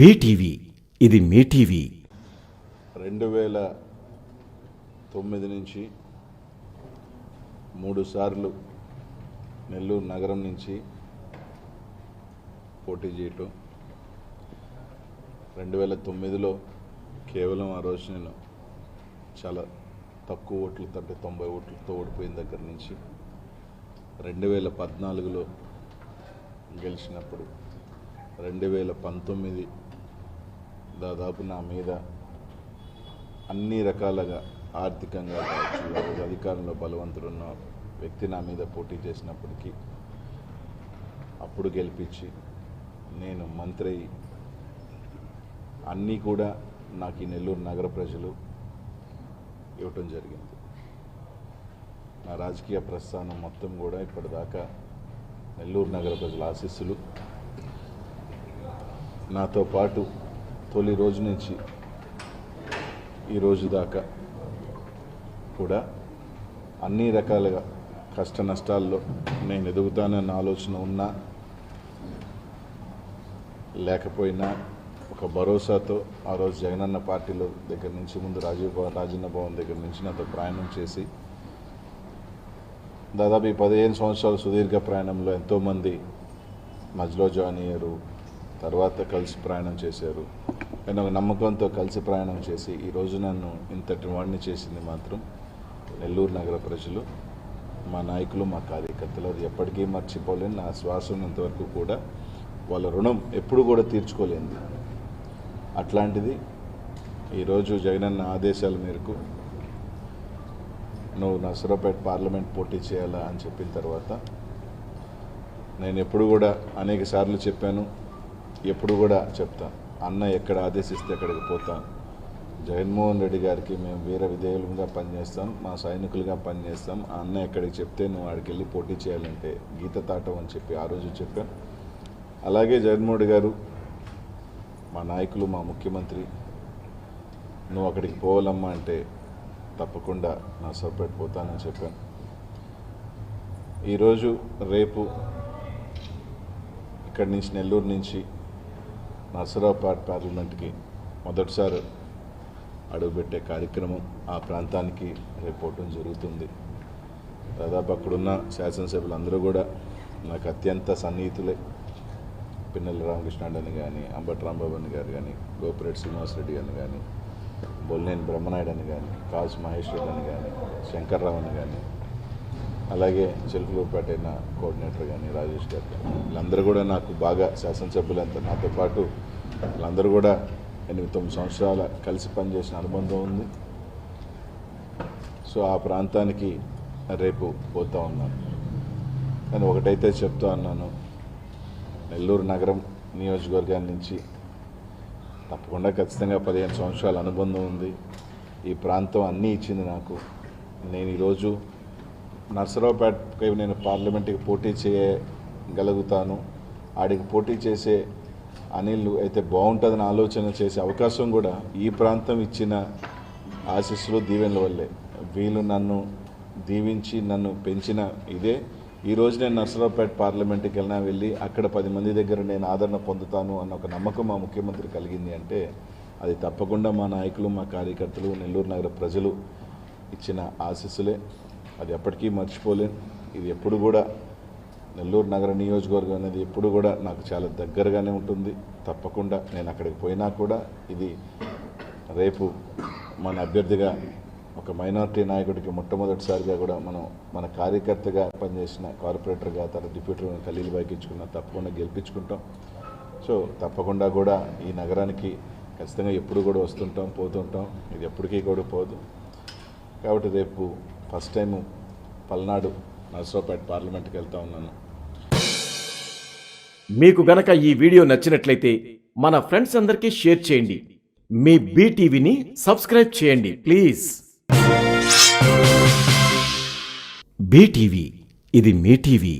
BTV ఇది మీ TV. రెండు వేల తొమ్మిది నుంచి మూడు సార్లు నెల్లూరు నగరం నుంచి పోటీ చేయటం. రెండు వేల తొమ్మిదిలో కేవలం ఆ రోజు నేను చాలా తక్కువ ఓట్లు అంటే తొంభై ఓట్లతో ఓడిపోయిన దగ్గర నుంచి రెండు వేల పద్నాలుగులో గెలిచినప్పుడు రెండు వేల పంతొమ్మిది దాదాపు నా మీద అన్ని రకాలుగా ఆర్థికంగా కావచ్చు అధికారంలో బలవంతుడున్న వ్యక్తి నా మీద పోటీ చేసినప్పటికీ అప్పుడు గెలిపించి నేను మంత్రి అన్నీ కూడా నాకు ఈ నెల్లూరు నగర ప్రజలు ఇవ్వటం జరిగింది. నా రాజకీయ ప్రస్థానం మొత్తం కూడా ఇప్పటిదాకా నెల్లూరు నగర ప్రజల ఆశీస్సులు. నాతో పాటు తొలి రోజు నుంచి ఈ రోజు దాకా కూడా అన్ని రకాలుగా కష్ట నష్టాల్లో నేను ఎదుగుతానన్న ఆలోచన ఉన్నా లేకపోయినా ఒక భరోసాతో ఆ రోజు జగనన్న పార్టీలో దగ్గర నుంచి ముందు రాజీవ్ భవన్ రాజన్న భవన్ దగ్గర నుంచి నాతో ప్రయాణం చేసి దాదాపు ఈ పదిహేను సంవత్సరాల సుదీర్ఘ ప్రయాణంలో ఎంతోమంది మధ్యలో జాయిన్ అయ్యారు. తర్వాత కలిసి ప్రయాణం చేశారు. కానీ ఒక నమ్మకంతో కలిసి ప్రయాణం చేసి ఈరోజు నన్ను ఇంతటి వాడిని చేసింది మాత్రం నెల్లూరు నగర ప్రజలు మా నాయకులు మా కార్యకర్తలు. అది ఎప్పటికీ మర్చిపోలేని నా శ్వాస ఉన్నంతవరకు కూడా వాళ్ళ రుణం ఎప్పుడు కూడా తీర్చుకోలేంది అట్లాంటిది ఈరోజు జగనన్న ఆదేశాల మేరకు నువ్వు నసరాపేట పార్లమెంట్ పోటీ చేయాలా అని చెప్పిన తర్వాత నేను ఎప్పుడు కూడా అనేక సార్లు చెప్పాను ఎప్పుడు కూడా చెప్తాను అన్న ఎక్కడ ఆదేశిస్తే అక్కడికి పోతాను. జగన్మోహన్ రెడ్డి గారికి మేము వీర విధేయులుగా పనిచేస్తాం మా సైనికులుగా పనిచేస్తాం. ఆ అన్న ఎక్కడికి చెప్తే నువ్వు ఆడికి వెళ్ళి పోటీ చేయాలంటే గీత తాటం అని చెప్పి ఆ రోజు చెప్పాను అలాగే జగన్మోహన్ గారు మా నాయకులు మా ముఖ్యమంత్రి నువ్వు అక్కడికి పోవాలమ్మా అంటే తప్పకుండా నా సపరేట్ పోతానని చెప్పాను ఈరోజు రేపు ఇక్కడి నుంచి నెల్లూరు నుంచి నర్సరావుపేట పార్లమెంట్కి మొదటిసారి అడుగుపెట్టే కార్యక్రమం ఆ ప్రాంతానికి రేపు జరుగుతుంది. దాదాపు అక్కడున్న శాసనసభ్యులు అందరూ కూడా నాకు అత్యంత సన్నిహితులే. పిన్నెల రామకృష్ణాడని కానీ అంబటి రాంబాబు అని గారు కానీ గోపిరెడ్డి శ్రీనివాసరెడ్డి అని కానీ బొల్లేని బ్రహ్మనాయుడు అని కానీ కాసు మహేష్ రెడ్డి అని కానీ శంకర్రావు అని కానీ అలాగే చిలుకలూరుపేట అయిన కోఆర్డినేటర్ కానీ రాజేష్ గారు వీళ్ళందరూ కూడా నాకు బాగా శాసనసభ్యులంతా నాతో పాటు వీళ్ళందరూ కూడా ఎనిమిది తొమ్మిది సంవత్సరాల కలిసి పనిచేసిన అనుబంధం ఉంది. సో ఆ ప్రాంతానికి రేపు పోతా ఉన్నాను. కానీ ఒకటైతే చెప్తా ఉన్నాను నెల్లూరు నగరం నియోజకవర్గాన్ని నుంచి తప్పకుండా ఖచ్చితంగా పదిహేను సంవత్సరాల అనుబంధం ఉంది. ఈ ప్రాంతం అన్నీ ఇచ్చింది నాకు. నేను ఈరోజు నర్సరావుపేటకి నేను పార్లమెంట్కి పోటీ చేయగలుగుతాను. ఆడికి పోటీ చేసే అనిల్ అయితే బాగుంటుందని ఆలోచన చేసే అవకాశం కూడా ఈ ప్రాంతం ఇచ్చిన ఆశీస్సులు దీవెనల వల్లే. వీళ్ళు నన్ను దీవించి నన్ను పెంచిన ఇదే. ఈ నేను నర్సరావుపేట పార్లమెంట్కి వెళ్ళినా వెళ్ళి అక్కడ పది మంది దగ్గర నేను ఆదరణ పొందుతాను అన్న ఒక నమ్మకం మా ముఖ్యమంత్రి కలిగింది అంటే అది తప్పకుండా మా నాయకులు మా కార్యకర్తలు నెల్లూరు నగర ప్రజలు ఇచ్చిన ఆశీస్సులే. అది ఎప్పటికీ మర్చిపోలేను. ఇది ఎప్పుడు కూడా నెల్లూరు నగర నియోజకవర్గం అనేది ఎప్పుడు కూడా నాకు చాలా దగ్గరగానే ఉంటుంది. తప్పకుండా నేను అక్కడికి పోయినా కూడా ఇది రేపు మన అభ్యర్థిగా ఒక మైనారిటీ నాయకుడికి మొట్టమొదటిసారిగా కూడా మనం మన కార్యకర్తగా పనిచేసిన కార్పొరేటర్గా తన డిప్యూటర్ ఖలీలు బాయ్కి తప్పకుండా గెలిపించుకుంటాం. సో తప్పకుండా కూడా ఈ నగరానికి ఖచ్చితంగా ఎప్పుడు కూడా వస్తుంటాం పోతుంటాం. ఇది ఎప్పటికీ కూడా పోదు. కాబట్టి రేపు ఫస్ట్ టైము పల్నాడు నర్సరావుపేట పార్లమెంట్కి వెళ్తా ఉన్నాను. మీకు గనక ఈ వీడియో నచ్చినట్లయితే మన ఫ్రెండ్స్ అందరికీ షేర్ చేయండి. మీ బీటీవీని సబ్స్క్రైబ్ చేయండి ప్లీజ్. బీటీవీ ఇది మీ టీవీ.